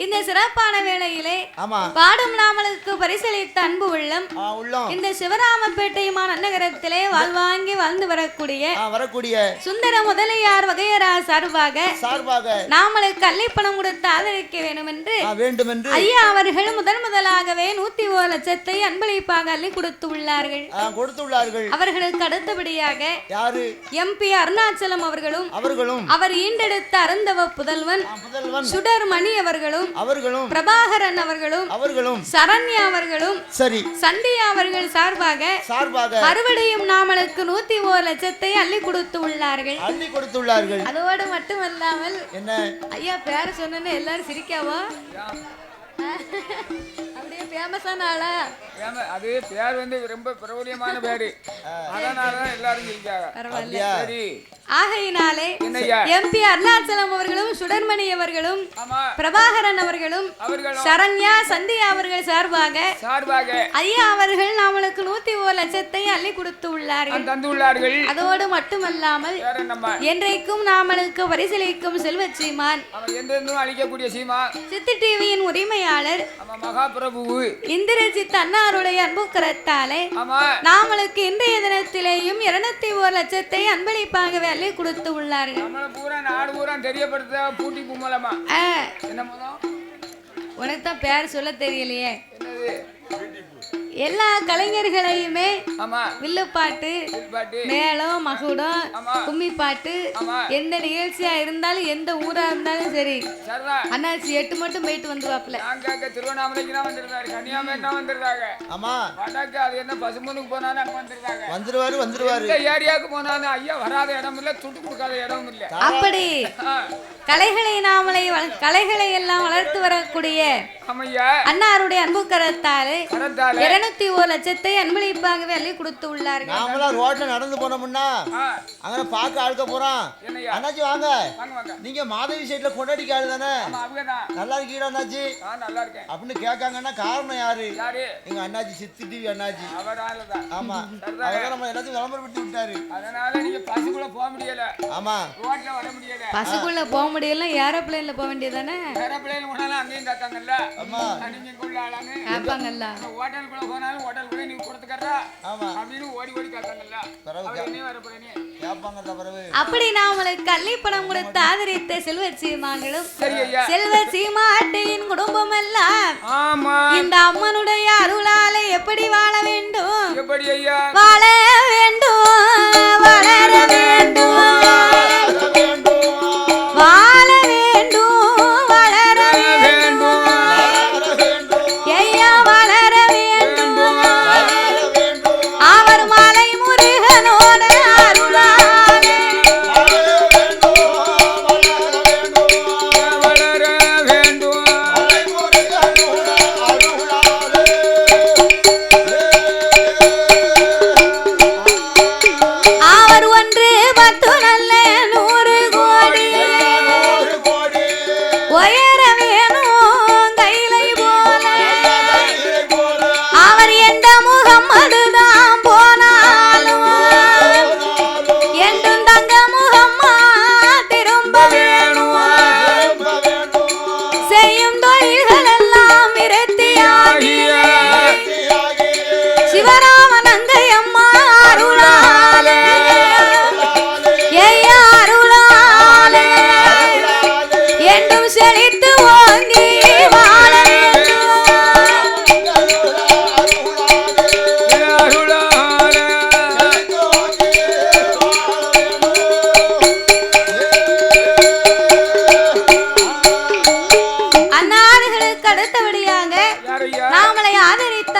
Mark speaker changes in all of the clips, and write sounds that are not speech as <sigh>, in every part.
Speaker 1: இந்த சிறப்பான வேளையிலே பாடும் நாமலுக்கு பரிசளித்த அன்பு உள்ளம் இந்த சிவராமப்பேட்டையுமான நகரத்திலே வாழ்வாங்கி வாழ்ந்து வரக்கூடிய
Speaker 2: வரக்கூடிய
Speaker 1: சுந்தர முதலியார் வகையரா சார்பாக
Speaker 2: சார்பாக
Speaker 1: நாமளுக்கு அள்ளிப்பணம் கொடுத்து ஆதரிக்க வேண்டும் என்று
Speaker 2: வேண்டும் என்று
Speaker 1: ஐயா அவர்கள் முதன் முதலாகவே நூத்தி ஓர் லட்சத்தை அன்பளிப்பாக அள்ளி கொடுத்து உள்ளார்கள்.
Speaker 2: கொடுத்துள்ளார்கள்
Speaker 1: அவர்களுக்கு அடுத்தபடியாக
Speaker 2: யாரு?
Speaker 1: எம்பி அருணாச்சலம் அவர்களும்
Speaker 2: அவர்களும்.
Speaker 1: அவர் ஈண்டெடுத்த அருந்தவ புதல்வன்
Speaker 2: முதல்வன்
Speaker 1: சுடர்மணி அவர்களும்
Speaker 2: அவர்களும்
Speaker 1: பிரபாகரன் அவர்களும்
Speaker 2: அவர்களும்
Speaker 1: சரண்யா அவர்களும்
Speaker 2: சரி.
Speaker 1: சந்தியா அவர்கள் சார்பாக
Speaker 2: சார்பாக
Speaker 1: மறுபடியும் நாமளுக்கு நூத்தி ஓர் லட்சத்தை அள்ளி கொடுத்து உள்ளார்கள்.
Speaker 2: அள்ளி கொடுத்துள்ளார்கள்
Speaker 1: அதோடு மட்டுமல்லாமல்
Speaker 2: என்ன?
Speaker 1: ஐயா பேர சொன்னேன்னு எல்லாரும் சிரிக்காவா? அப்படியே ஃபேமஸான ஆளா?
Speaker 3: ஏமா, அது பேர் வந்து ரொம்ப பிரபலியமான பேரு. அதனாலதான் எல்லாரும் இருக்காங்க
Speaker 1: பரவாயில்ல.
Speaker 2: அப்படியா?
Speaker 3: சரி.
Speaker 1: ஆகையினாலே எம்பி அருணாச்சலம் அவர்களும் சுடர்மணி அவர்களும் பிரபாகரன் அவர்களும் சரண்யா சந்தியா அவர்கள் சார்பாக
Speaker 3: சார்பாக
Speaker 1: ஐயா அவர்கள் நம்மளுக்கு நூத்தி ஓர் லட்சத்தை அள்ளி கொடுத்து உள்ளார்கள். அதோடு மட்டுமல்லாமல் என்றைக்கும் நாமளுக்கு பரிசீலிக்கும் செல்வச் சீமான்
Speaker 3: அவன் எந்தெந்தும் அழிக்கக்கூடிய சீமா
Speaker 1: சித்தி டிவியின் உரிமையாளர்
Speaker 3: மகாபிரபு.
Speaker 1: இந்திரஜித் அன்னாருடைய அன்பு கரத்தாலே
Speaker 3: ஆமா.
Speaker 1: நாமளுக்கு இன்றைய தினத்திலேயும் இருநூத்தி ஓர் லட்சத்தை அன்பளிப்பாகவே அள்ளி கொடுத்து உள்ளார்கள்.
Speaker 3: பூரா நாடு பூரா தெரியப்படுத்த பூட்டி கும்மலமா
Speaker 1: ஆ,
Speaker 3: என்ன
Speaker 1: உனக்கு தான் பேர் சொல்ல தெரியலையே.
Speaker 3: என்னது?
Speaker 1: எல்லா கலைஞர்களையுமே
Speaker 3: ஆமா.
Speaker 1: வில்லுப்பாட்டு
Speaker 3: பாட்டு
Speaker 1: மேளம் மகுடம். கும்மி பாட்டு எந்த நிகழ்ச்சியா இருந்தாலும் எந்த ஊரா இருந்தாலும் சரி. அண்ணாச்சி எட்டு மட்டும் போயிட்டு வந்துருவாப்ல
Speaker 2: வந்துருவாரு வந்துருவாரு.
Speaker 3: ஏரியாவுக்கு போனாலும் ஐயா வராத இடம் இல்ல துட்டு கொடுக்காத இடம் இல்ல.
Speaker 1: அப்படி கலைகளை நாமளை வள- கலைகளை எல்லாம் வளர்த்து வரக்கூடிய அன்னாருடைய அன்பு கரத்தாலே இருநூத்தி ஓர் லட்சத்தை அன்பளிப்பாகவே அள்ளி கொடுத்து உள்ளார்கள்.
Speaker 2: நாமெல்லாம் ரோட்ல நடந்து போனோம்னா அங்கே பார்க்க ஆளுக்க போறோம் அண்ணாச்சி வாங்க.
Speaker 3: வாங்க வாங்க.
Speaker 2: நீங்க மாதவி சைட்ல கொண்டாடிக்க ஆளு தானே?
Speaker 3: ஆமா அவங்க தான்.
Speaker 2: நல்லா இருக்கீடா அண்ணாச்சி?
Speaker 3: நான் நல்லா இருக்கேன்.
Speaker 2: அப்படின்னு கேட்காங்கன்னா காரணம் யாரு?
Speaker 3: யாரு?
Speaker 2: எங்க அண்ணாச்சி சித்தி டிவி அண்ணாச்சி ஆமா. அவர்தான் நம்ம எல்லாத்தையும் விளம்பரப்படுத்தி விட்டாரு.
Speaker 3: அதனால நீங்க பசுக்குள்ள போக முடியல.
Speaker 2: ஆமா.
Speaker 3: ரோட்ல வர முடியல.
Speaker 1: பஸ்ஸுக்குள்ள போக முடியல ஏரோப்ளேன்ல போக வேண்டியதானே
Speaker 3: பிள்ளைங்க போனாலும் அங்கேயும் கேட்காங்கல்ல
Speaker 2: ஆமா.
Speaker 3: உள்ள ஆளான்னு
Speaker 1: கேட்பாங்கல்ல.
Speaker 3: ஹோட்டலுக்குள்ள போனாலும் ஹோட்டலுக்குள்ள நீ கொடுத்துக்கறா
Speaker 2: ஆமா.
Speaker 3: அப்படின்னு ஓடி ஓடி கேட்காங்கல்ல
Speaker 2: பிறகு
Speaker 3: அவர் என்ன வர போறேனே
Speaker 2: கேட்பாங்க தவிரவு
Speaker 1: அப்படி நாமளுக்கு கள்ளிப்பணம் கொடுத்து ஆதரித்த செல்வ சீமான்களும்
Speaker 3: சரி ஐயா.
Speaker 1: செல்வ சீமாட்டையின் குடும்பம் எல்லாம்
Speaker 3: ஆமா.
Speaker 1: இந்த அம்மனுடைய அருளால எப்படி வாழ வேண்டும்? வாழ வேண்டும் வளர வேண்டும்.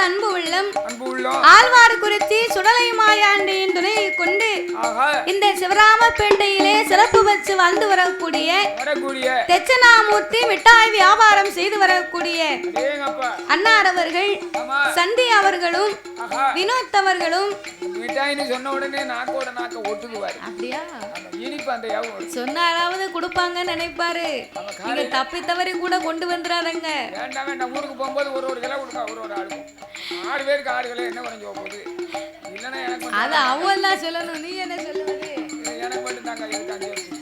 Speaker 1: அன்பு உள்ளம்
Speaker 3: அன்பு உள்ளோம்
Speaker 1: ஆழ்வார் குறிச்சி சுடலை மாயாண்டியின் துணையை கொண்டு இந்த சிவராமப்பேட்டையிலே சிறப்பு வச்சு வாழ்ந்து வரக்கூடிய தெச்சனாமூர்த்தி மிட்டாய் வியாபாரம் செய்து வரக்கூடிய அன்னார் அவர்கள் சந்தி அவர்களும் வினோத் அவர்களும்.
Speaker 3: மிட்டாயின்னு சொன்ன உடனே நாக்கோட நாக்க ஒட்டுக்குவாரு
Speaker 1: அப்படியா?
Speaker 3: அந்த இனிப்பு அந்த யாவும் வரும்.
Speaker 1: சொன்னாலாவது கொடுப்பாங்கன்னு நினைப்பாரு. நீங்க தப்பி தவறி கூட கொண்டு வந்துடாதங்க
Speaker 3: வேண்டாம் வேண்டாம் ஊருக்கு போகும்போது ஒரு ஒரு கிலோ கொடுக்கா ஒரு ஒரு ஆளுக்கும். ஆறு பேருக்கு ஆறு கிலோ என்ன குறைஞ்சு போகுது? இல்லைன்னா எனக்கு
Speaker 1: அது அவள் தான் சொல்லணும். நீ என்ன சொல்லுவது?
Speaker 3: எனக்கு மட்டும் தாங்க இருக்கு அஞ்சு வருஷம்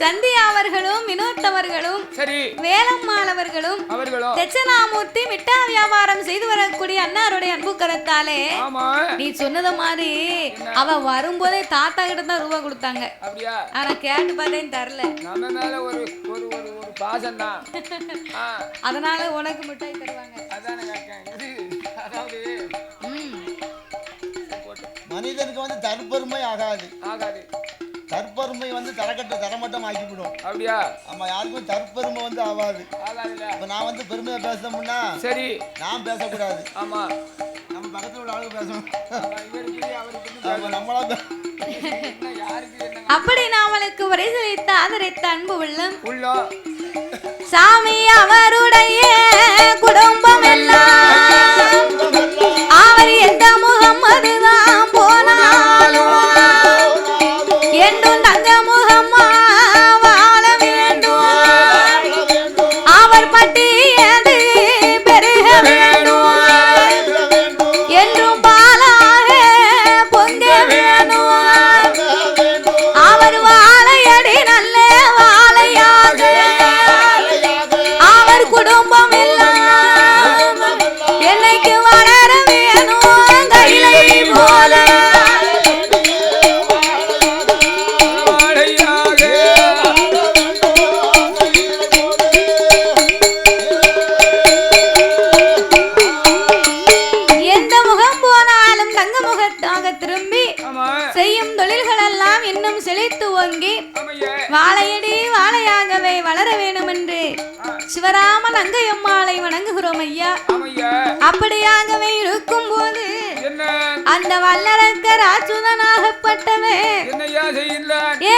Speaker 1: சந்தியா அவர்களும் வினோத் அவர்களும்
Speaker 3: சரி.
Speaker 1: வேலம்மாள் அவர்களும்
Speaker 3: அவர்களும்
Speaker 1: தட்சணாமூர்த்தி மிட்டா வியாபாரம் செய்து வரக்கூடிய அன்னாருடைய அன்பு கரத்தாலே நீ சொன்னத மாதிரி அவ வரும்போதே தாத்தா கிட்ட தான் ரூபா கொடுத்தாங்க. ஆனா கேட்டு பார்த்தேன் தரல.
Speaker 3: நம்ம மேல ஒரு ஒரு ஒரு ஒரு பாசம் தான் <laughs>
Speaker 1: அதனால உனக்கு மிட்டாய் தருவாங்க.
Speaker 3: அதானே
Speaker 2: மனிதனுக்கு வந்து தற்பெருமை ஆகாது.
Speaker 3: ஆகாது.
Speaker 2: தற்பெருமை வந்து தரக்கட்ட தரமட்டம் ஆக்கிவிடும்.
Speaker 3: அப்படியா?
Speaker 2: ஆமா யாருக்கும் தற்பெருமை வந்து ஆகாது. இப்ப நான் வந்து பெருமையா பேசணும்னா
Speaker 3: சரி.
Speaker 2: நான் பேசக்கூடாது.
Speaker 3: ஆமா.
Speaker 2: நம்ம பக்கத்துல உள்ள ஆளுக்கு பேசணும். நம்மளா
Speaker 1: அப்படி நாமளுக்கு பரிசளித்த ஆதரித்த அன்பு உள்ளம்.
Speaker 3: உள்ளம்
Speaker 1: சாமி அவருடைய குடும்பம் எல்லாம். அவர் எந்த முகம்மது தான்.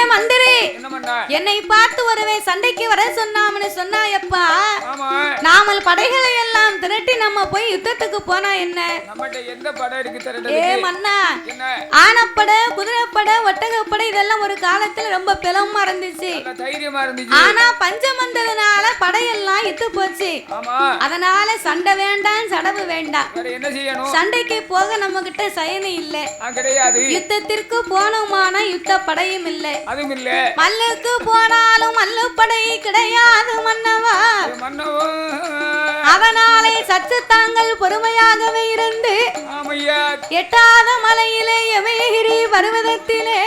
Speaker 3: செய்யல
Speaker 1: ஏ மந்திரி
Speaker 3: என்ன பண்ண
Speaker 1: என்னை பார்த்து ஒருவே சண்டைக்கு வர சொன்னாமனு சொன்னாயப்பா. நாமல் படைகளை எல்லாம் திரட்டி நம்ம போய் யுத்தத்துக்கு போனா என்ன? ஏ மன்னா ஆனப்படை குதிரைப்படை ஒட்டகப்படை இதெல்லாம் ஒரு காலத்துல ரொம்ப பிளமா இருந்துச்சு. ஆனா பஞ்சம் வந்ததுனால படையெல்லாம் இத்து போச்சு. அதனால சண்டை வேண்டாம் சடவு வேண்டாம். சண்டைக்கு போக நம்ம கிட்ட சயனம் இல்ல யுத்தத்திற்கு போனோமான யுத்த படையும் இல்ல.
Speaker 3: அதுவும்
Speaker 1: மல்லுக்கு போனாலும் மல்லு படை கிடையாது மன்னவா. அதனாலே சற்று தாங்கள் பொறுமையாகவே இருந்து எட்டாத மலையிலே எமயகிரி பருவதத்திலே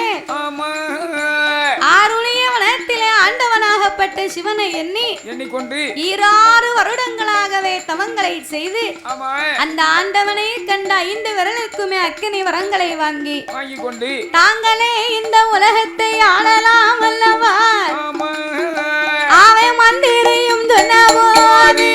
Speaker 1: ஆருணிய வனத்திலே ஆண்டவனாகப்பட்ட சிவனை எண்ணி
Speaker 3: எண்ணிக்கொண்டு
Speaker 1: ஈராறு வருடங்களாகவே தவங்களை செய்து அந்த ஆண்டவனை கண்ட ஐந்து விரலுக்குமே அக்கினி வரங்களை வாங்கி
Speaker 3: வாங்கி கொண்டு
Speaker 1: தாங்களே இந்த உலகத்தை ஆளலாம் அல்லவா?
Speaker 3: ஆமா
Speaker 1: அவன் மந்திரையும் சொன்னபோது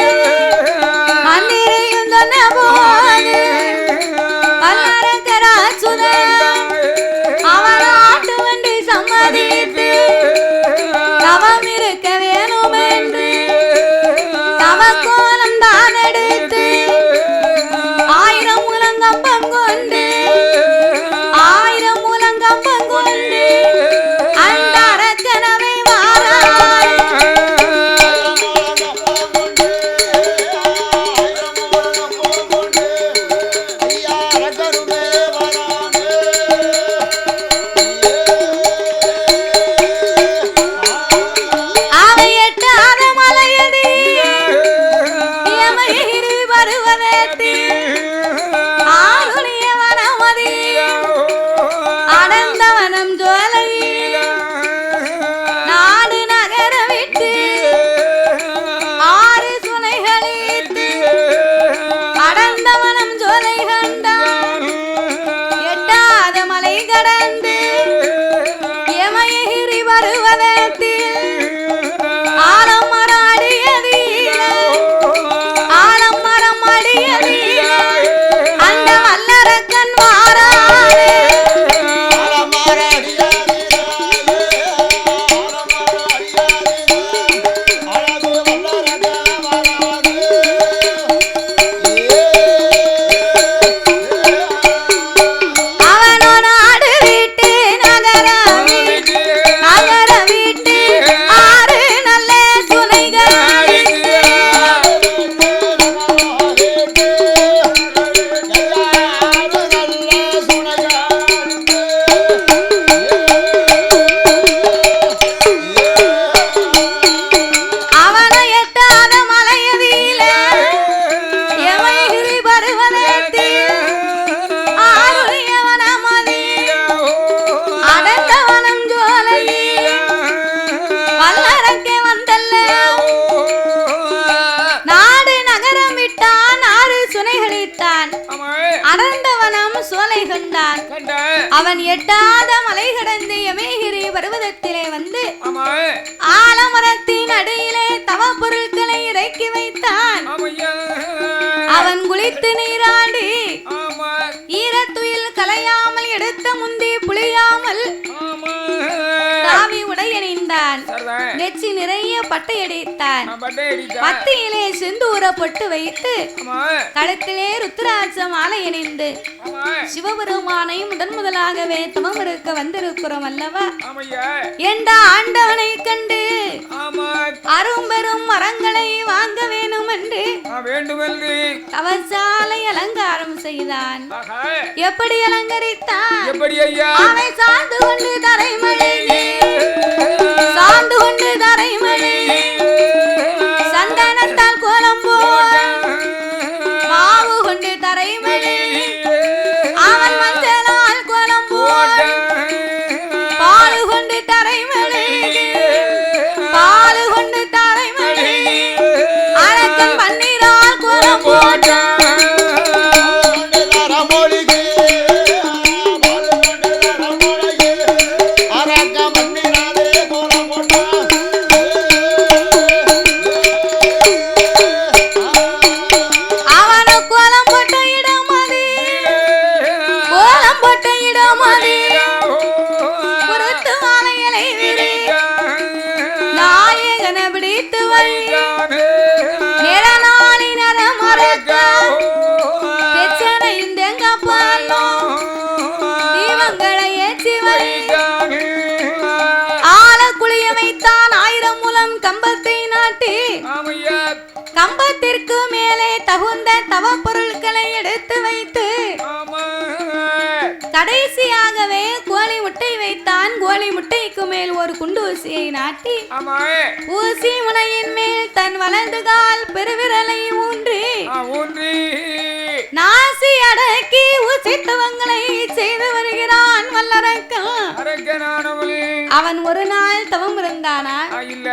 Speaker 1: ஆலமரத்தின் அடியிலே தவ பொருட்களை இறக்கி வைத்தான். அவன் குளித்து நீராடி
Speaker 3: சரிதான்.
Speaker 1: நெச்சி நிறைய
Speaker 3: பட்டை அடித்தேன்
Speaker 1: மத்தியிலே செந்தூர பொட்டு வைத்து கழுத்திலே ருத்ராட்ச மாலை அணிந்து
Speaker 3: ஆமா.
Speaker 1: சிவபெருமானை முதன் முதலாகவே தவம் இருக்க வந்திருக்கிறோம் அல்லவா? என்ற ஆண்டவனை கண்டு அரும்பெரும் மரங்களை வாங்க வேணும் என்று அவசாலை அலங்காரம் செய்தான். எப்படி அலங்கரித்தான்?
Speaker 3: எப்படி ஐயா?
Speaker 1: அவை சார்ந்து கொண்டு தரைமழை சாந்து கொண்டு தரைமழை சந்தனத்தால் கம்பத்திற்கு மேலே தகுந்த தவ பொருட்களை எடுத்து வைத்து கடைசியாகவே கோழி முட்டை வைத்தான். கோழி முட்டைக்கு மேல் ஒரு குண்டு ஊசியை நாட்டி ஊசி முனையின் மேல் தன் வலது கால் பெருவிரலை ஊன்றி நாசி அடக்கி ஊசித்தவங்களை செய்து வருகிறான் வல்லரக்கன் அவன் ஒரு நாள் தவம் இருந்தானா?
Speaker 3: இல்ல.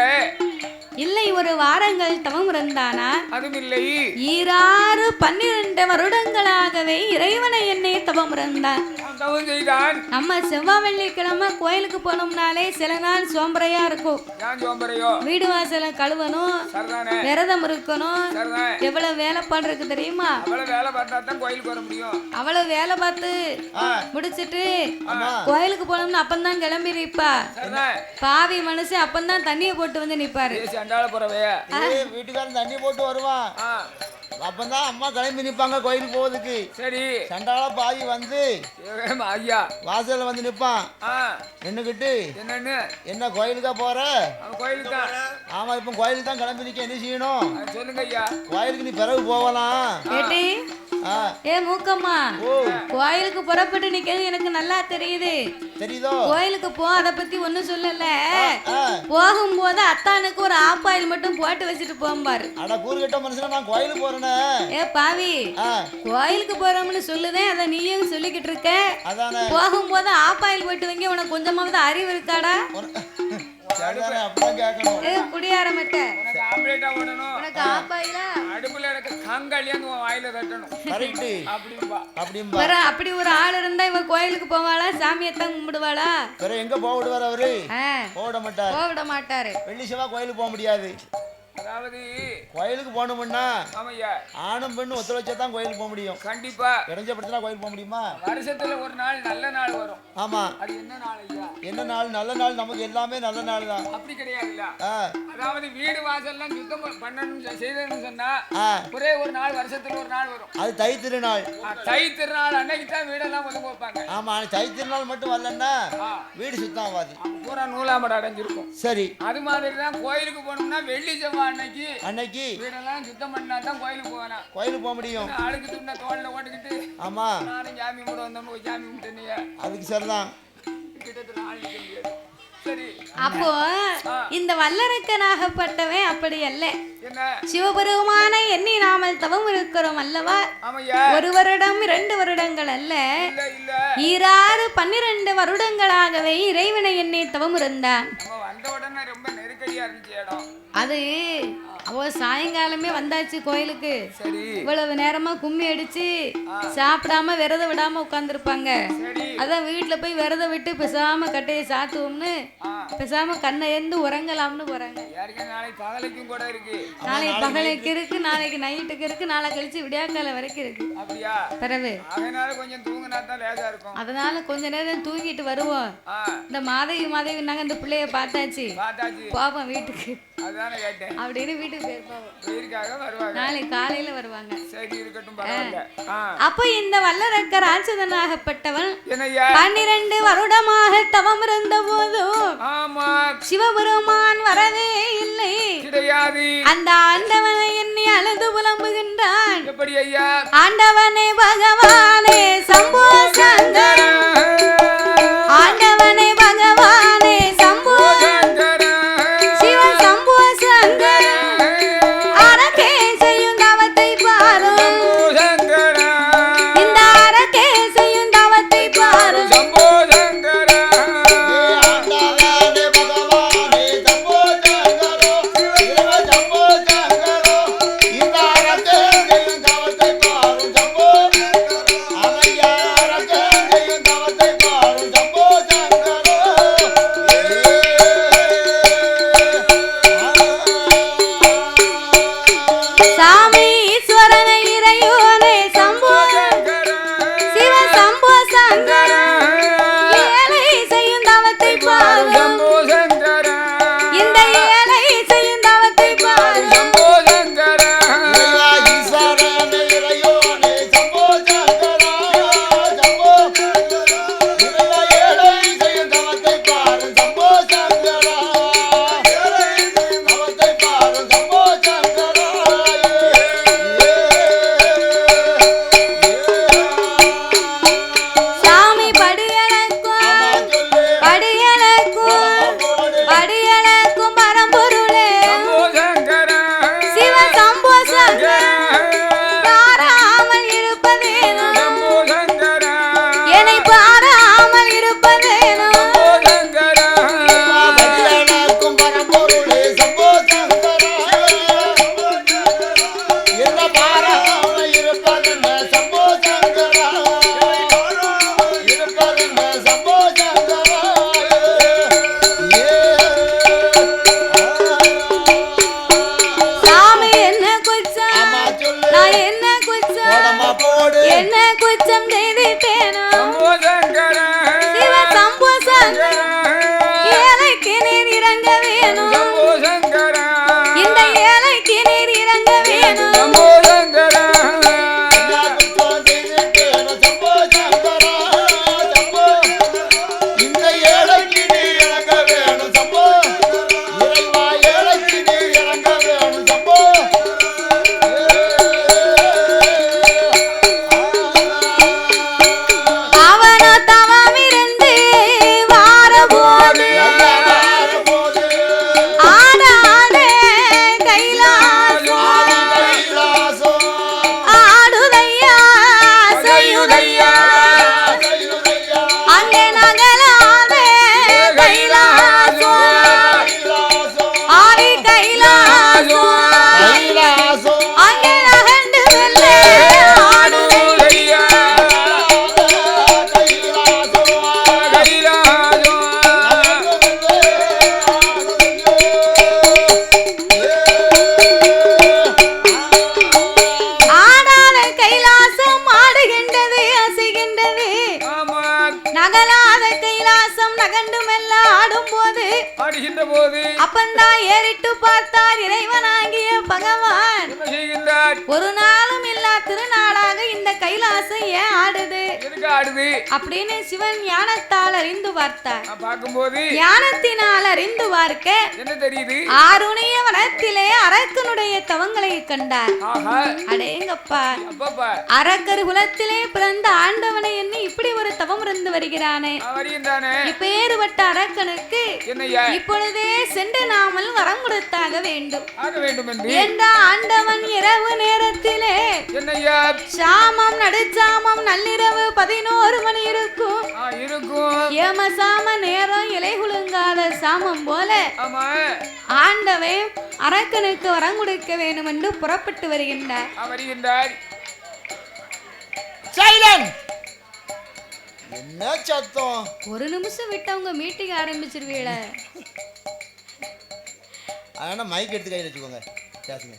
Speaker 1: இல்லை ஒரு வாரங்கள் தவம் இருந்தானா
Speaker 3: அதுவும் இல்லை
Speaker 1: ஈராறு பன்னிரண்டு வருடங்களாகவே இறைவனை என்னை தவம் இருந்தான் நம்ம செவ்வாய் வெள்ளிக்கிழமை கோயிலுக்கு போனோம்னாலே சில நாள் சோம்பரையா இருக்கும். வீடு வாசலை கழுவணும் விரதம் இருக்கணும். எவ்வளவு வேலை பாடுறதுக்கு தெரியுமா?
Speaker 3: அவ்வளவு வேலை பார்த்தா
Speaker 1: முடிச்சிட்டு கோயிலுக்கு போனோம்னு அப்பந்தான் கிளம்பி நிப்பா பாவி மனுஷன் அப்பந்தான் தண்ணியை போட்டு வந்து நிப்பாரு
Speaker 3: பேசி அண்டாள போறவைய
Speaker 2: வீட்டுக்காரன் தண்ணி போட்டு வருவான்.
Speaker 3: ஆ.
Speaker 2: அப்பதான் அம்மா கிளம்பி நிப்பாங்க கோயிலுக்கு போவதுக்கு.
Speaker 3: சரி.
Speaker 2: சண்டாள பாவி வந்து
Speaker 3: ஐயா
Speaker 2: வாசல்ல வந்து நிப்பான்.
Speaker 3: ஆ.
Speaker 2: நின்னுக்கிட்டு
Speaker 3: என்னன்னு?
Speaker 2: என்ன கோயிலுக்கா போற?
Speaker 3: கோயிலுக்கு?
Speaker 2: ஆமா இப்ப கோயிலுக்கு தான் கிளம்பி நிக்க. என்ன செய்யணும்?
Speaker 3: சொல்லுங்க ஐயா
Speaker 2: கோயிலுக்கு நீ பிறகு போகலாம்.
Speaker 1: ஏ மூக்கம்மா. கோயிலுக்கு புறப்பட்டு நிக்கிறது எனக்கு நல்லா தெரியுது. கோயிலுக்கு போ அதை பத்தி ஒண்ணும் சொல்லல. போகும்போது அத்தானுக்கு ஒரு ஆப்பாயில் மட்டும் போட்டு வச்சுட்டு போம்பாரு
Speaker 2: அட கூறுகட்ட மனுஷனா நான் கோயிலுக்கு போறேனே.
Speaker 1: ஏ பாவி. கோயிலுக்கு போறோம்னு சொல்லுதேன் அதை நீயும் சொல்லிக்கிட்டு இருக்க. போகும்போது ஆப்பாயில் போட்டு வைங்க உனக்கு கொஞ்சமாவது அறிவு இருக்காடா? குடியாரமட்ட
Speaker 3: உனக்கு ஆம்லேட்டா ஓடணும்.
Speaker 1: உனக்கு ஆப்பாயிலா
Speaker 3: அடுப்புல இருக்க கங்காளியாந்து உன் வாயில தட்டணும்.
Speaker 2: கரெக்ட்
Speaker 3: அப்படிம்பா.
Speaker 2: அப்படிம்பா.
Speaker 1: வேற அப்படி ஒரு ஆள் இருந்தா இவன் கோயிலுக்கு போவாளா? சாமியத்தான் கும்பிடுவாளா?
Speaker 2: வேற எங்க போக விடுவார் அவரு? போக விட மாட்டார்.
Speaker 1: போக விட மாட்டாரு.
Speaker 2: வெள்ளி செவ்வாய் கோயிலுக்கு போக முடியாது.
Speaker 3: அதாவது
Speaker 2: கோயிலுக்கு போகணும்னா
Speaker 3: ஆமையா
Speaker 2: ஆணும் பெண்ணும் ஒத்துழைச்சா தான் கோயிலுக்கு போக முடியும்.
Speaker 3: கண்டிப்பா.
Speaker 2: இடைஞ்சப்படுத்தினா கோயிலுக்கு போக முடியுமா?
Speaker 3: வருஷத்துல ஒரு நாள் நல்ல நாள் வரும்.
Speaker 2: ஆமா.
Speaker 3: அது என்ன நாள் ஐயா?
Speaker 2: என்ன நாள்? நல்ல நாள் நமக்கு எல்லாமே நல்ல நாள் தான்.
Speaker 3: அப்படி கிடையாதுல்ல.
Speaker 2: ஆ.
Speaker 3: அதாவது வீடு வாசல்லாம் சுத்தம் பண்ணணும் செய்யணும்னு சொன்னா ஒரே ஒரு நாள் வருஷத்துல ஒரு நாள் வரும்.
Speaker 2: அது தை திருநாள்.
Speaker 3: தை திருநாள் அன்னைக்கு தான் வீடெல்லாம் ஒதுங்க வைப்பாங்க.
Speaker 2: ஆமா தை திருநாள் மட்டும் வரலன்னா வீடு சுத்தம் ஆகாது.
Speaker 3: பூரா நூலாமட அடைஞ்சிருக்கும்.
Speaker 2: சரி.
Speaker 3: அது மாதிரி தான் கோயிலுக்கு போனோம்னா வெள்ளி செவ்வாய் அன்னைக்கு
Speaker 2: அன்னைக்கு
Speaker 3: வீடெல்லாம் சுத்தம் பண்ணா தான் கோயிலுக்கு போவேனா.
Speaker 2: கோயிலுக்கு போக முடியும்.
Speaker 3: அழுக்கு துண்ண தோல்ல ஓட்டுக்கிட்டு
Speaker 2: ஆமா.
Speaker 3: நானும் சாமி கூட வந்தோம் போய் சாமி கும்பிட்டேனையா
Speaker 2: அதுக்கு சரிதான்.
Speaker 3: கிட்டத்தட்ட ஆள் நிக்க முடியாது. சரி.
Speaker 1: அப்போ இந்த வல்லரக்கனாகப்பட்டவன் அப்படி அல்ல.
Speaker 3: என்ன?
Speaker 1: சிவபெருமானை எண்ணி நாமல் தவம் இருக்கிறோம் அல்லவா?
Speaker 3: ஆமையா.
Speaker 1: ஒரு வருடம் இரண்டு வருடங்கள் அல்ல. ஈராறு பன்னிரண்டு வருடங்களாகவே இறைவனை எண்ணி தவம் இருந்தான்.
Speaker 3: உடனே ரொம்ப நெருக்கடியா இருந்துச்சு இடம்.
Speaker 1: அது ஓ சாயங்காலமே வந்தாச்சு கோயிலுக்கு. இவ்வளவு நேரமா கும்மி அடிச்சு சாப்பிடாம விரத விடாம உட்காந்துருப்பாங்க அதான் வீட்டுல போய் விரத விட்டு பேசாம கட்டையை சாத்துவோம்னு பேசாம கண்ணை எந்து உறங்கலாம்னு போறாங்க.
Speaker 3: நாளைக்கு
Speaker 1: பகலைக்கு இருக்கு நாளைக்கு நைட்டுக்கு இருக்கு நாளை கழிச்சு விடியாக்கால வரைக்கும் இருக்கு. பிறகு
Speaker 3: அதனால
Speaker 1: கொஞ்ச நேரம் தூங்கிட்டு வருவோம். இந்த மாதவி மாதவி நாங்க இந்த பிள்ளைய பார்த்தாச்சு. போவோம் வீட்டுக்கு.
Speaker 3: அதானே கேட்டேன்.
Speaker 1: அப்படின்னு வீட்டுக்கு போயிருப்பாங்க.
Speaker 3: உயிருக்காக வருவாங்க.
Speaker 1: நாளைக்கு காலையில வருவாங்க.
Speaker 3: சரி இருக்கட்டும் பரவாயில்ல.
Speaker 1: அப்ப இந்த வல்லரக்க ராட்சதனாகப்பட்டவன் பன்னிரண்டு வருடமாக தவம் இருந்த போதும் சிவபெருமான் வரவே இல்லை.
Speaker 3: கிடையாது.
Speaker 1: அந்த ஆண்டவனை எண்ணி அழுது புலம்புகின்றான். ஆண்டவனே பகவானே சம்போ and baby. பார்த்தார்.
Speaker 3: பார்க்கும்போது
Speaker 1: ஞானத்தினால் அறிந்து பார்க்க
Speaker 3: என்ன தெரியுது?
Speaker 1: ஆறுணைய வனத்திலே அரக்கனுடைய தவங்களை கண்டார். அடேங்கப்பா. அரக்கர் குலத்திலே பிறந்த ஆண்டவனை என்ன இப்படி ஒரு தவம் இருந்து வருகிறானே. இப்பேறுபட்ட அரக்கனுக்கு இப்பொழுதே சென்று நாம் வரம் கொடுத்தாக வேண்டும்.
Speaker 3: ஆக வேண்டும் என்று
Speaker 1: என்ற ஆண்டவன் இரவு நேரத்திலே
Speaker 3: என்னையா?
Speaker 1: சாமம் நடுச்சாமம் நள்ளிரவு பதினோரு மணி இருக்கும்.
Speaker 3: ஆ, இருக்கும்.
Speaker 1: ஏமசாம நேரம் இலை குலுங்காத சாமம் போல
Speaker 3: ஆமா.
Speaker 1: ஆண்டவே அரக்கனுக்கு வரம் கொடுக்க வேண்டும் என்று புறப்பட்டு வருகின்றார்.
Speaker 3: அவருகின்றார்
Speaker 2: சைலன் என்ன சத்தம்?
Speaker 1: ஒரு நிமிஷம் விட்டு அவங்க மீட்டிங் ஆரம்பிச்சிருவீல <laughs>
Speaker 2: ஆனா மைக் எடுத்து கையில் வச்சுக்கோங்க. பேசுங்க.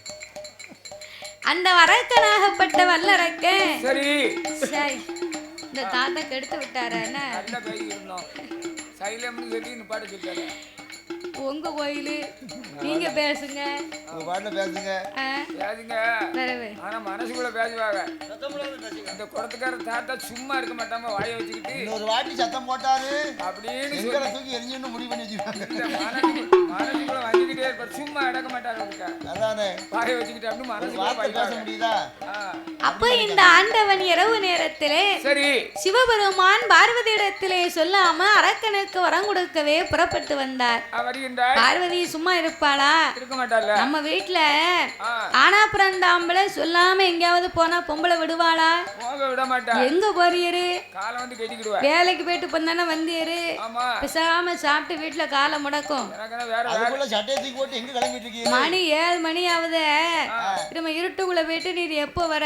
Speaker 1: அந்த அரக்கனாகப்பட்ட வல்லரக்கன்.
Speaker 3: சரி.
Speaker 1: இந்த தாத்தா கெடுத்து விட்டாரா என்ன?
Speaker 3: சைலம்னு சொல்லி நிப்பாட்ட சொல்லிட்டாரு.
Speaker 1: உங்க கோயிலு. நீங்க பேசுங்க.
Speaker 2: உங்க பாட்டில் பேசுங்க.
Speaker 3: பேசுங்க. ஆனா மனசுக்குள்ள பேசுவாங்க. இந்த குடத்துக்கார தாத்தா சும்மா இருக்க மாட்டாம வாய வச்சுக்கிட்டு
Speaker 2: இன்னொரு வாட்டி சத்தம் போட்டாரு.
Speaker 3: அப்படின்னு
Speaker 2: தூக்கி எரிஞ்சுன்னு முடிவு பண்ணி
Speaker 3: மனசு மனசுக்குள்ள வந்துக்கிட்டே இருப்பார். சும்மா அடக்க மாட்டாரு
Speaker 2: அதானே.
Speaker 3: வாய வச்சுக்கிட்டு அப்படின்னு
Speaker 2: ஒரு
Speaker 3: மனசுக்குள்ள
Speaker 2: பேச. முடியுதா?
Speaker 1: அப்ப இந்த ஆண்டவன் இரவு நேரத்திலே
Speaker 3: சரி.
Speaker 1: சிவபெருமான் பார்வதியிடத்திலே சொல்லாம அரக்கனுக்கு வரம் கொடுக்கவே புறப்பட்டு வந்தார்.
Speaker 3: வருகின்றார்
Speaker 1: பார்வதி சும்மா இருப்பாளா?
Speaker 3: இருக்க மாட்டார்ல
Speaker 1: நம்ம வீட்ல ஆனா பிறந்த ஆம்பளை சொல்லாம எங்கேயாவது போனா பொம்பளை விடுவாளா?
Speaker 3: போக விட மாட்டா.
Speaker 1: எங்க போறியரு
Speaker 3: காலை வந்து கட்டிக்கிடுவா.
Speaker 1: வேலைக்கு போயிட்டு பண்ணானே வந்தியரு
Speaker 3: ஆமா.
Speaker 1: பேசாம சாப்பிட்டு வீட்டுல காலை முடக்கும். மணி ஏழு மணி ஆகுது. நம்ம இருட்டுக்குள்ள போயிட்டு நீர் எப்போ வர?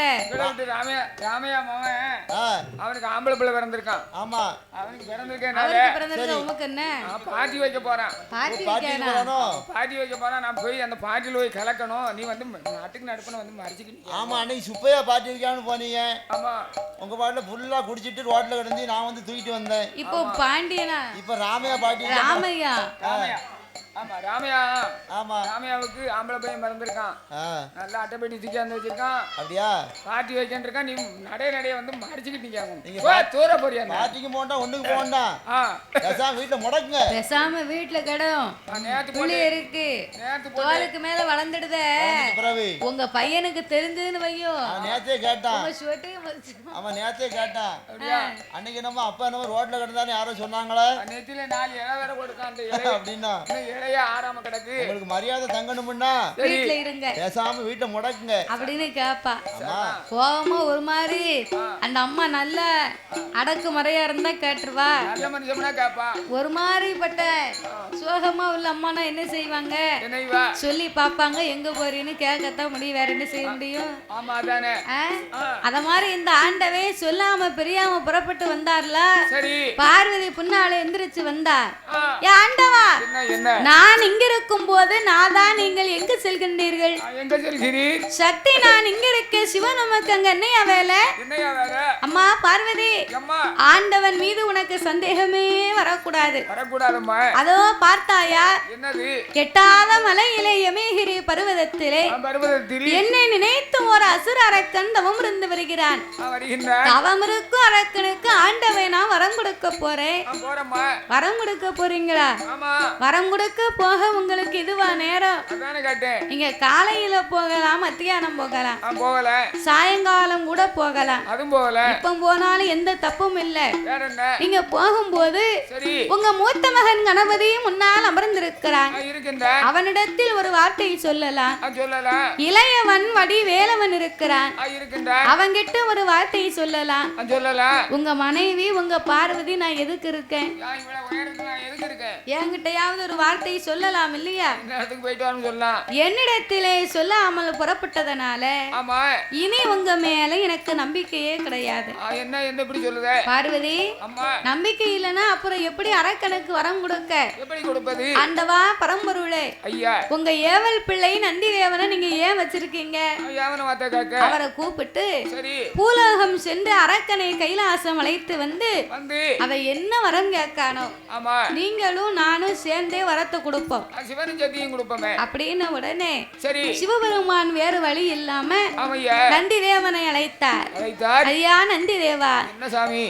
Speaker 3: ராமையா
Speaker 2: ஆ.
Speaker 3: அவனுக்கு ஆம்பளை பிள்ளை பிறந்திருக்கான்.
Speaker 2: ஆமா.
Speaker 3: அவனுக்கு பிறந்திருக்கேனால
Speaker 1: அவருக்கு பிறந்தது உமக்கு என்ன?
Speaker 3: பாட்டி வைக்க போறான்.
Speaker 1: பாட்டி
Speaker 2: பாட்டி
Speaker 3: வைக்க போறான். நான் போய் அந்த பாட்டியில் போய் கலக்கணும். நீ வந்து நாட்டுக்கு நடுப்புன வந்து மறைச்சிக்கிட்டு
Speaker 2: ஆமா அன்னைக்கு சுப்பையா பாட்டி வைக்கான்னு போனீங்க.
Speaker 3: ஆமா.
Speaker 2: உங்க பாட்டில் ஃபுல்லா குடிச்சிட்டு ரோட்ல கிடந்து நான் வந்து தூக்கிட்டு வந்தேன்.
Speaker 1: இப்போ பாண்டியனா?
Speaker 2: இப்ப ராமையா பாட்டி
Speaker 1: ராமையா?
Speaker 3: ராமையா. ஆமா ராமையா.
Speaker 2: ஆமா.
Speaker 3: ராமையாவுக்கு ஆம்பளை பையன் பிறந்திருக்கான். நல்லா தூக்கி வந்து வச்சிருக்கான்.
Speaker 2: அப்படியா?
Speaker 3: பாட்டி வைக்கன்னு இருக்கான். நீ நடைய நடைய வந்து மறைச்சிக்கிட்டீங்க
Speaker 2: நீங்க
Speaker 3: தூர போறியா?
Speaker 2: பாட்டிக்கு போண்டா ஒண்ணுக்கு போண்டா பேசாம வீட்டுல முடக்குங்க.
Speaker 1: பேசாம வீட்டுல கிடும்.
Speaker 3: நேத்து
Speaker 1: புளி
Speaker 3: போட்டு
Speaker 1: இருக்கு.
Speaker 3: போட்டு
Speaker 1: தோலுக்கு மேல வளர்ந்துடுத. உங்க பையனுக்கு தெரிஞ்சதுன்னு வையோ.
Speaker 2: அவன் நேத்தே கேட்டான். அவன் நேத்தே கேட்டான்.
Speaker 3: அப்படியா?
Speaker 2: அன்னைக்கு நம்ம அப்பா நம்ம ரோட்ல கிடந்தான்னு யாரோ சொன்னாங்களே.
Speaker 3: நெத்தில நாலு இலை வேற இலைய <laughs>
Speaker 2: அப்படின்னா.
Speaker 3: இலைய ஆறாம கிடக்கு.
Speaker 2: உங்களுக்கு மரியாதை தங்கணும்னா
Speaker 1: வீட்டுல இருங்க.
Speaker 2: பேசாம வீட்டை முடக்குங்க.
Speaker 1: அப்படின்னு கேப்பா. கோவமா ஒரு மாதிரி அந்த அம்மா நல்ல அடக்கு முறையா இருந்தா கேட்டுருவா. ஒரு மாதிரிப்பட்ட சோகமா உள்ள அம்மானா என்ன செய்வாங்க?
Speaker 3: என்ன
Speaker 1: சொல்லி பாப்பாங்க எங்க போறீன்னு கேட்கத்தான் முடியும். வேற என்ன செய்ய முடியும்? அத மாதிரி இந்த ஆண்டவே சொல்லாம பிரியாம புறப்பட்டு வந்தார்ல? பார்வதி புன்னால எந்திரிச்சு வந்தார்.
Speaker 3: ஆ,
Speaker 1: ஏ ஆண்டவா
Speaker 3: என்ன என்ன?
Speaker 1: நான் இங்க இருக்கும் போது நான் தான் நீங்கள் எங்கு செல்கின்றீர்கள் சக்தி நான் இங்க இருக்க சிவன் நமக்கு அங்க என்னையா வேலை? அம்மா பார்வதி ஆண்டவன் மீது உனக்கு சந்தேகமே வரக்கூடாது.
Speaker 3: வரக்கூடாதம்மா.
Speaker 1: அதோ பார்த்தாயா?
Speaker 3: என்னது?
Speaker 1: எட்டாத மலையிலே எமேகிரி பருவதத்திலே என்னை நினைத்து ஒரு அசுர அரக்கன் தவம் இருந்து வருகிறான். தவம் இருக்கும் அரக்கனுக்கு ஆண்டவை நான் வரம் கொடுக்க போறேன். வரம் கொடுக்க போறீங்களா? வரம் கொடுக்க போக உங்களுக்கு இதுவா நேரம்? நீங்க காலையில போகலாம் மத்தியானம் போகலாம். சாயங்காலம் கூட போகலாம்.
Speaker 3: அதுவும் போகல.
Speaker 1: இப்ப போனாலும் எந்த தப்பும் இல்ல. நீங்க போகும்போது உங்க மூத்த மகன் கணபதி முன்னால் அமர்ந்திருக்கிறான். அவனிடத்தில் ஒரு வார்த்தை சொல்லலாம். இளையவன் வடி வேலவன் இருக்கிறான் அவங்கிட்ட ஒரு வார்த்தை சொல்லலாம். உங்க மனைவி உங்க பார்வதி நான் எதுக்கு இருக்கேன்? என்கிட்டயாவது ஒரு வார்த்தை சொல்லலாம் இல்லையா? என்னிடத்திலே சொல்லாமல் புறப்பட்டதனால இனி உங்க மேல எனக்கு நம்பிக்கையே கிடையாது.
Speaker 3: என்ன என்ன இப்படி சொல்லுத?
Speaker 1: பார்வதி நம்பிக்கை இல்லைன்னா அப்புறம் எப்படி அரக்கனுக்கு வரம் கொடுக்க?
Speaker 3: எப்படி கொடுப்பது?
Speaker 1: ஆண்டவா பரம்பொருளே.
Speaker 3: ஐயா.
Speaker 1: உங்க ஏவல் பிள்ளை நந்தி தேவனை நீங்க ஏன் வச்சிருக்கீங்க? அவரை கூப்பிட்டு
Speaker 3: சரி.
Speaker 1: பூலோகம் சென்று அரக்கனை கைலாசம் அழைத்து வந்து
Speaker 3: வந்து.
Speaker 1: அவ என்ன வரம் கேட்கானோ நீங்களும் நானும் சேர்ந்தே வரத்தை கொடுப்போம். அப்படின்னு உடனே
Speaker 3: சரி.
Speaker 1: சிவபெருமான் வேறு வழி இல்லாம நந்தி தேவனை அழைத்தார்.
Speaker 3: அழைத்தார்
Speaker 1: ஐயா நந்தி தேவா.
Speaker 3: என்ன சாமி?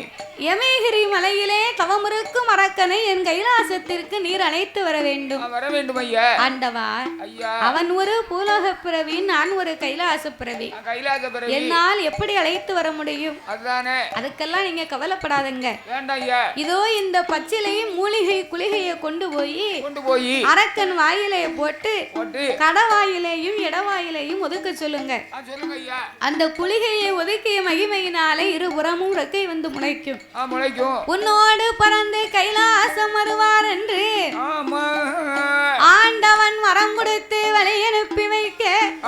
Speaker 1: யமேகிரி மலையிலே தவமிருக்கும் அரக்கனை என் கைலாசத்திற்கு நீர் அழைத்து வர வேண்டும்.
Speaker 3: வர வேண்டும் ஐயா.
Speaker 1: ஆண்டவா
Speaker 3: ஐயா.
Speaker 1: அவன் ஒரு பூலோக பிறவி நான் ஒரு கைலாச பிறவி.
Speaker 3: கைலாச பிறவி.
Speaker 1: என்னால் எப்படி அழைத்து வர முடியும்?
Speaker 3: அதுதானே.
Speaker 1: அதுக்கெல்லாம் நீங்க கவலைப்படாதங்க.
Speaker 3: வேண்டாம் ஐயா.
Speaker 1: இதோ இந்த பச்சிலை மூலிகை குளிகையை கொண்டு போய்
Speaker 3: கொண்டு போய்.
Speaker 1: அரக்கன் வாயிலே போட்டு கடவாயிலையும் இடவாயிலையும் ஒதுக்க சொல்லுங்க. அந்த குளிகையை ஒதுக்கிய மகிமையினாலே இருபுறமும் ரெக்கை வந்து முளைக்கும். உன்னோடு பறந்து கைலாசம் வருவார் என்று ஆண்டவன் வரம் கொடுத்து வழி அனுப்பி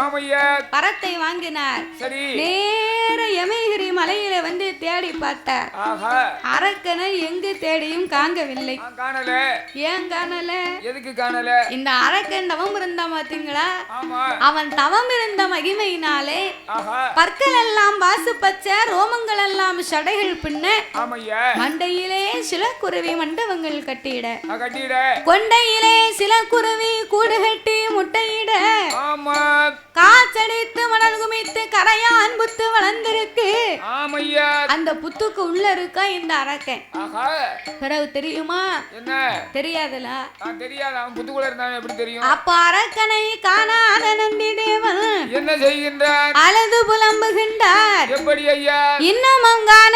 Speaker 3: ஆமையா
Speaker 1: பரத்தை வாங்கினார்.
Speaker 3: சரி.
Speaker 1: நேர யமகிரி மலையில வந்து தேடி பார்த்தார். அரக்கனை எங்கு தேடியும் காங்கவில்லை.
Speaker 3: காணல.
Speaker 1: ஏன் காணல?
Speaker 3: எதுக்கு காணல?
Speaker 1: இந்த அரக்கன் தவம் இருந்தா பாத்தீங்களா? அவன் தவம் இருந்த மகிமையினாலே பற்கள் எல்லாம் வாசு பச்சை ரோமங்கள் எல்லாம் சடைகள் பின்ன மண்டையிலே சில குருவி மண்டபங்கள் கட்டிட கொண்டையிலே சில குருவி கூடு கட்டி முட்டையிட.
Speaker 3: ஆமா
Speaker 1: காய்ச்சடித்து மணல் குமித்து கரையான் புத்து வளர்ந்திருக்கு.
Speaker 3: ஆமையா.
Speaker 1: அந்த புத்துக்கு உள்ள இருக்கா இந்த அரக்கன். பிறகு தெரியுமா?
Speaker 3: என்ன?
Speaker 1: தெரியாதுல.
Speaker 3: தெரியாது. அவன் புத்துக்குள்ள இருந்தான் எப்படி தெரியும்?
Speaker 1: அப்ப அரக்கனை காணாத நந்தி தேவன்
Speaker 3: என்ன செய்கின்றான்
Speaker 1: அழுது புலம்புகின்றார்.
Speaker 3: எப்படி ஐயா?
Speaker 1: இன்னமும் காணலையே